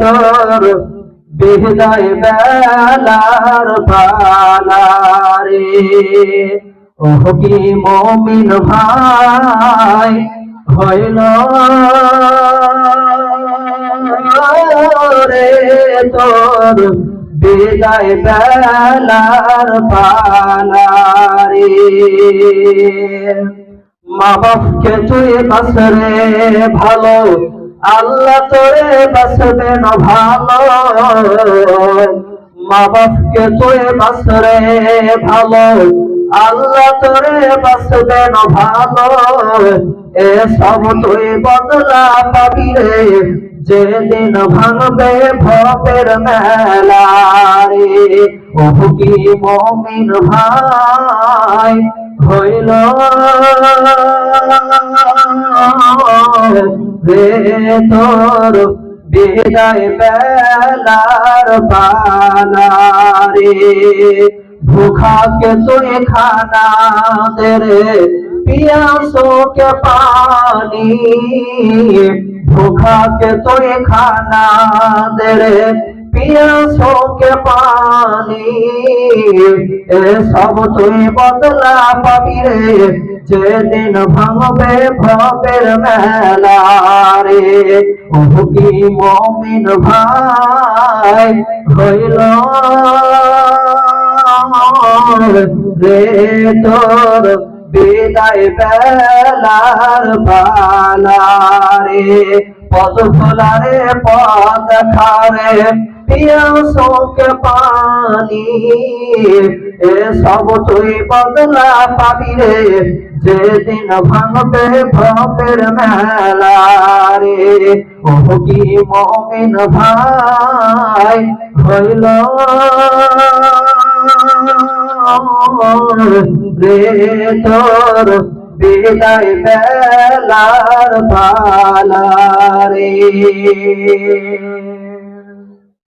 তোর বিদায় বেলার পালারে ওহ কি মমিন ভাই, হইল রে তোর বিদায় বেলার পালারে মা বাপকে তুই বাসরে ভালো আল্লাহ তোরে বাসবে না ভালো। মা বাপকে তুই বাসরে ভালো। আল্লাহ তোরে বাসবে না ভালো। এ সব তুই বদলা পাবি রে। যেদিন ভাঙবে ভবের মেলা রে। ওহ কি মমিন ভাই? হইল। রে তোর বিদায় বেলার পালারে ভুখাকে তুই খানা দে রে পিয়াসো কে পানি, ভুখাকে তুই খানা দে रे पियासों के पानी এ সব তুই বদলা পাবি রে যেদিন ভাঙবে ভবের মেলা রে ওহ কি মমিন ভাই হইল রে তোর বিদায় বেলার পালারে পদ ভোলারে পদ খারে পিয়াসোকে পানি, এ সব তুই বদলা পাবি রে। যেদিন ভাঙবে ভবের মেলা রে, ওহ কি মমিন ভাই হইল রে তোর বিদায় বেলার পালা রে।